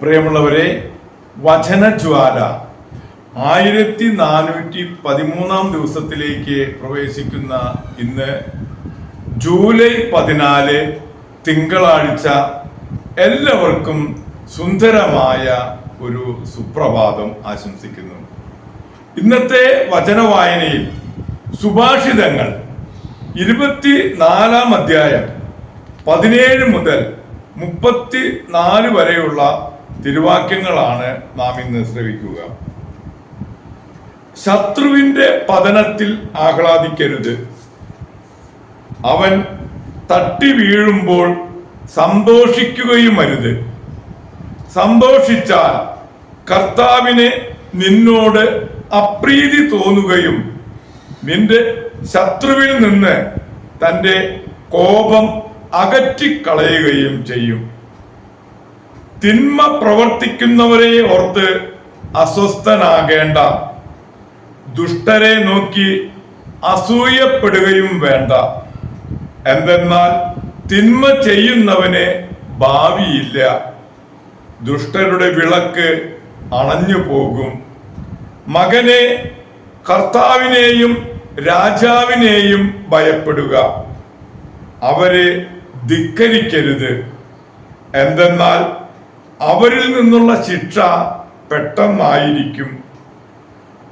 പ്രിയമുള്ളവരെ വചനജ്വാല ആയിരത്തി നാനൂറ്റി പതിമൂന്നാം ദിവസത്തിലേക്ക് പ്രവേശിക്കുന്ന ഇന്ന് ജൂലൈ പതിനാല് തിങ്കളാഴ്ച എല്ലാവർക്കും സുന്ദരമായ ഒരു സുപ്രഭാതം ആശംസിക്കുന്നു. ഇന്നത്തെ വചനവായനയിൽ സുഭാഷിതങ്ങൾ ഇരുപത്തി നാലാം അധ്യായം പതിനേഴ് മുതൽ മുപ്പത്തി നാല് വരെയുള്ള തിരുവാക്യങ്ങളാണ് നാം ഇന്ന് ശ്രവിക്കുക. ശത്രുവിന്റെ പതനത്തിൽ ആഹ്ലാദിക്കരുത്. അവൻ തട്ടി വീഴുമ്പോൾ സന്തോഷിക്കുകയും അരുത്. സന്തോഷിച്ചാൽ കർത്താവിന് നിന്നോട് അപ്രീതി തോന്നുകയും നിന്റെ ശത്രുവിൽ നിന്ന് തന്റെ കോപം അകറ്റിക്കളയുകയും ചെയ്യും. തിന്മ പ്രവർത്തിക്കുന്നവരെ ഓർത്ത് അസ്വസ്ഥനാകേണ്ട. ദുഷ്ടരെ നോക്കി അസൂയപ്പെടുകയും വേണ്ട. എന്തെന്നാൽ തിന്മ ചെയ്യുന്നവന് ഭാവിയില്ല. ദുഷ്ടരുടെ വിളക്ക് അണഞ്ഞു പോകും. മകനെ കർത്താവിനെയും രാജാവിനെയും ഭയപ്പെടുക. അവരെ ധിക്കരിക്കരുത്. എന്തെന്നാൽ അവരിൽ നിന്നുള്ള ശിക്ഷ പെട്ടെന്നായിരിക്കും.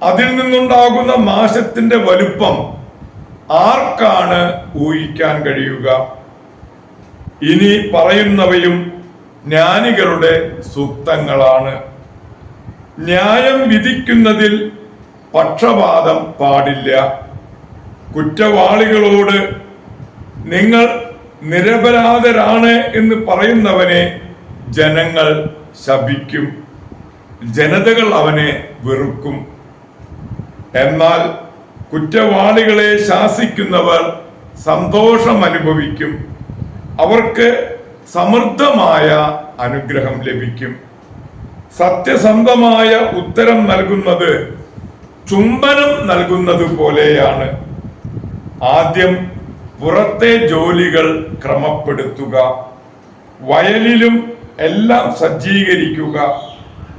അതിൽ നിന്നുണ്ടാകുന്ന നാശത്തിന്റെ വലുപ്പം ആർക്കാണ് ഊഹിക്കാൻ കഴിയുക? ഇനി പറയുന്നവയും ജ്ഞാനികളുടെ സൂക്തങ്ങളാണ്. ന്യായം വിധിക്കുന്നതിൽ പക്ഷപാതം പാടില്ല. കുറ്റവാളികളോട് നിങ്ങൾ നിരപരാധരാണ് എന്ന് പറയുന്നവനെ ജനങ്ങൾ ശപിക്കും. ജനതകൾ അവനെ വെറുക്കും. എന്നാൽ കുറ്റവാളികളെ ശാസിക്കുന്നവർ സന്തോഷം അനുഭവിക്കും. അവർക്ക് സമൃദ്ധമായ അനുഗ്രഹം ലഭിക്കും. സത്യസന്ധമായ ഉത്തരം നൽകുന്നത് ചുംബനം നൽകുന്നത് പോലെയാണ് ആദ്യം പുറത്തെ ജോലികൾ ക്രമപ്പെടുത്തുക. വയലിലും എല്ലാം സജ്ജീകരിക്കുക.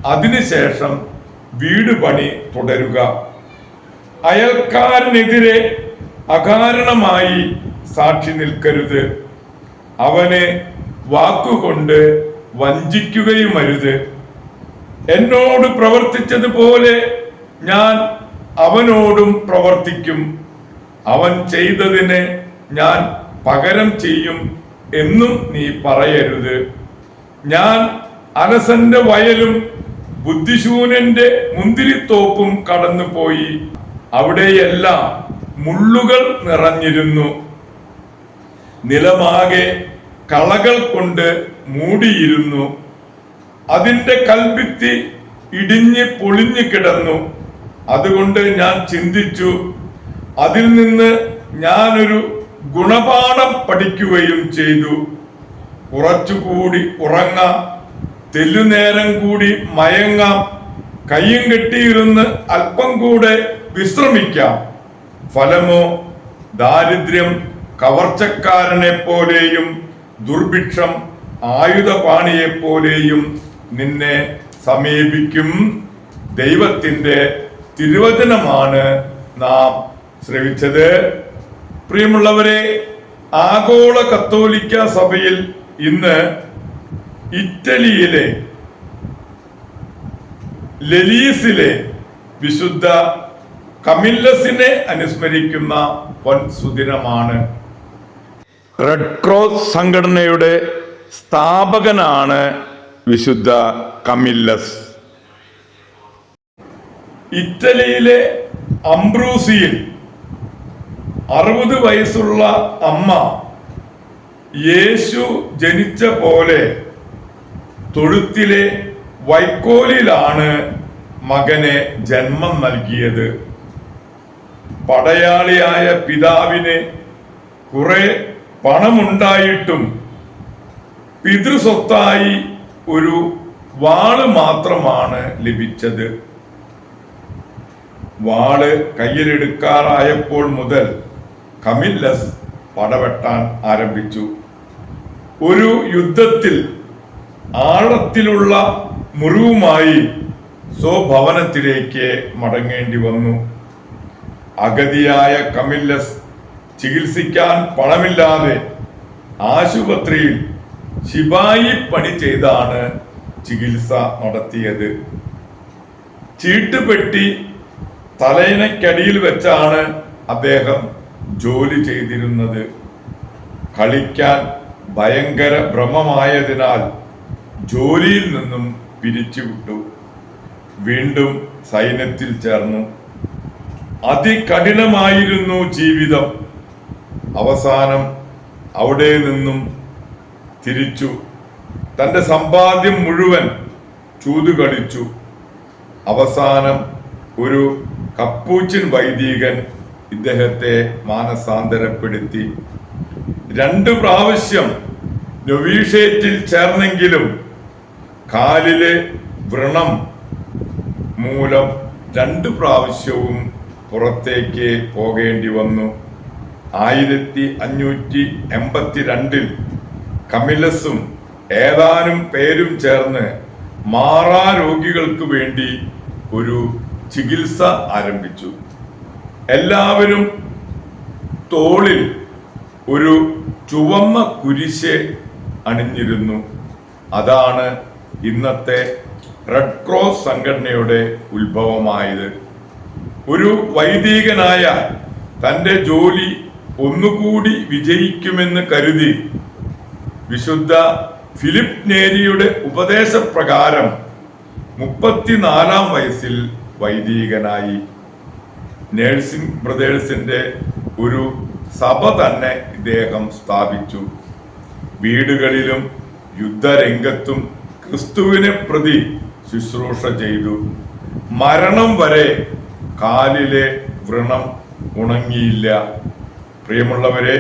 അതിനുശേഷം വീട് പണി തുടരുക. അയൽക്കാരനെതിരെ അകാരണമായി സാക്ഷി നിൽക്കരുത്. അവനെ വാക്കുകൊണ്ട് വഞ്ചിക്കുകയും അരുത് എന്നോട് പ്രവർത്തിച്ചതുപോലെ ഞാൻ അവനോടും പ്രവർത്തിക്കും. അവൻ ചെയ്തതിന് ഞാൻ പകരം ചെയ്യും എന്നും നീ പറയരുത്. ഞാൻ അനസന്റെ വയലും ബുദ്ധിശൂനന്റെ മുന്തിരിത്തോപ്പും കടന്നുപോയി. അവിടെയെല്ലാം മുള്ളുകൾ നിറഞ്ഞിരുന്നു. നിലമാകെ കളകൾ കൊണ്ട് മൂടിയിരുന്നു. അതിന്റെ കൽഭിത്തി ഇടിഞ്ഞ് പൊളിഞ്ഞു കിടന്നു. അതുകൊണ്ട് ഞാൻ ചിന്തിച്ചു അതിൽ നിന്ന് ഞാനൊരു ഗുണപാഠം പഠിക്കുകയും ചെയ്തു. കുറച്ചുകൂടി ഉറങ്ങാം. തെല്ലുനേരം കൂടി മയങ്ങാം. കയ്യും കെട്ടിയിരുന്ന് അല്പം കൂടെ വിശ്രമിക്കാം. ഫലമോ? ദാരിദ്ര്യം കവർച്ചക്കാരനെ പോലെയും ദുർഭിക്ഷം ആയുധപാണിയെ പോലെയും നിന്നെ സമീപിക്കും. ദൈവത്തിന്റെ തിരുവചനമാണ് നാം ശ്രവിച്ചത്. പ്രിയമുള്ളവരെ ആഗോള കത്തോലിക്ക സഭയിൽ ഇന്ന് ഇറ്റലിയിലെ ലലീസിലെ വിശുദ്ധ കമില്ലസിനെ അനുസ്മരിക്കുന്ന പൊൻ സുദിനമാണ് റെഡ് ക്രോസ് സംഘടനയുടെ സ്ഥാപകനാണ് വിശുദ്ധ കമില്ലസ്. ഇറ്റലിയിലെ അംബ്രൂസിയിൽ അറുപത് വയസ്സുള്ള അമ്മ യേശു ജനിച്ച പോലെ തൊഴുത്തിലെ വൈക്കോലിലാണ് മകനെ ജന്മം നൽകിയത്. പടയാളിയായ പിതാവിന് കുറെ പണമുണ്ടായിട്ടും പിതൃസ്വത്തായി ഒരു വാൾ മാത്രമാണ് ലഭിച്ചത്. വാൾ കയ്യിലെടുക്കാറായപ്പോൾ മുതൽ കമില്ലസ് പടവെട്ടാൻ ആരംഭിച്ചു. ഒരു യുദ്ധത്തിൽ ആഴത്തിലുള്ള മുറിവുമായി സ്വഭവനത്തിലേക്ക് മടങ്ങേണ്ടി വന്നു. അഗതിയായ കമില്ലസ് ചികിത്സിക്കാൻ പണമില്ലാതെ ആശുപത്രിയിൽ ശിപായി പണി ചെയ്താണ് ചികിത്സ നടത്തിയത്. ചീട്ടുപെട്ടി തലയിണക്കടിയിൽ വെച്ചാണ് അദ്ദേഹം ജോലി ചെയ്തിരുന്നത്. കളിക്കാൻ ഭയങ്കര ഭ്രമമായതിനാൽ ജോലിയിൽ നിന്നും പിരിച്ചുവിട്ടു. വീണ്ടും സൈന്യത്തിൽ ചേർന്നു. അതികഠിനമായിരുന്നു ജീവിതം. അവസാനം അവിടെ നിന്നും തിരിച്ചു. തന്റെ സമ്പാദ്യം മുഴുവൻ ചൂതു കളിച്ചു അവസാനം ഒരു കപ്പൂച്ചിൻ വൈദികൻ ഇദ്ദേഹത്തെ മാനസാന്തരപ്പെടുത്തി. രണ്ട് പ്രാവശ്യം നൊവീഷേറ്റിൽ ചേർന്നെങ്കിലും കാലിലെ വ്രണം മൂലം രണ്ട് പ്രാവശ്യവും പുറത്തേക്ക് പോകേണ്ടി വന്നു. ആയിരത്തി അഞ്ഞൂറ്റി എൺപത്തിരണ്ടിൽ കമിലസും ഏതാനും പേരും ചേർന്ന് മാറാ രോഗികൾക്ക് വേണ്ടി ഒരു ചികിത്സ ആരംഭിച്ചു. എല്ലാവരും തോളിൽ ഒരു ചുവന്ന കുരിശ് അണിഞ്ഞിരുന്നു. അതാണ് ഇന്നത്തെ റെഡ് ക്രോസ് സംഘടനയുടെ ഉത്ഭവമായത്. ഒരു വൈദികനായ തന്റെ ജോലി ഒന്നുകൂടി വിജയിക്കുമെന്ന് കരുതി വിശുദ്ധ ഫിലിപ്പ് നേരിയുടെ ഉപദേശപ്രകാരം മുപ്പത്തിനാലാം വയസ്സിൽ വൈദികനായി. നേഴ്സിംഗ് ബ്രദേഴ്സിന്റെ ഒരു സഭ തന്നെ ഇദ്ദേഹം സ്ഥാപിച്ചു. വീടുകളിലും യുദ്ധരംഗത്തും ക്രിസ്തുവിനെ പ്രതി ശുശ്രൂഷ ചെയ്തു. മരണം വരെ കാലിലെ വ്രണം ഉണങ്ങിയില്ല. പ്രിയമുള്ളവരെ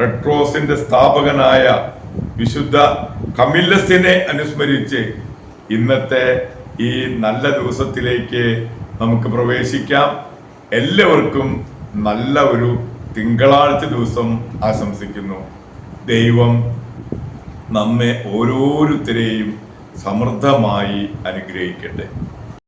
റെഡ് ക്രോസിന്റെ സ്ഥാപകനായ വിശുദ്ധ കമില്ലസിനെ അനുസ്മരിച്ച് ഇന്നത്തെ ഈ നല്ല ദിവസത്തിലേക്ക് നമുക്ക് പ്രവേശിക്കാം. എല്ലാവർക്കും നല്ല ഒരു തിങ്കളാഴ്ച ദിവസം ആശംസിക്കുന്നു. ദൈവം നമ്മെ ഓരോരുത്തരെയും സമൃദ്ധമായി അനുഗ്രഹിക്കട്ടെ.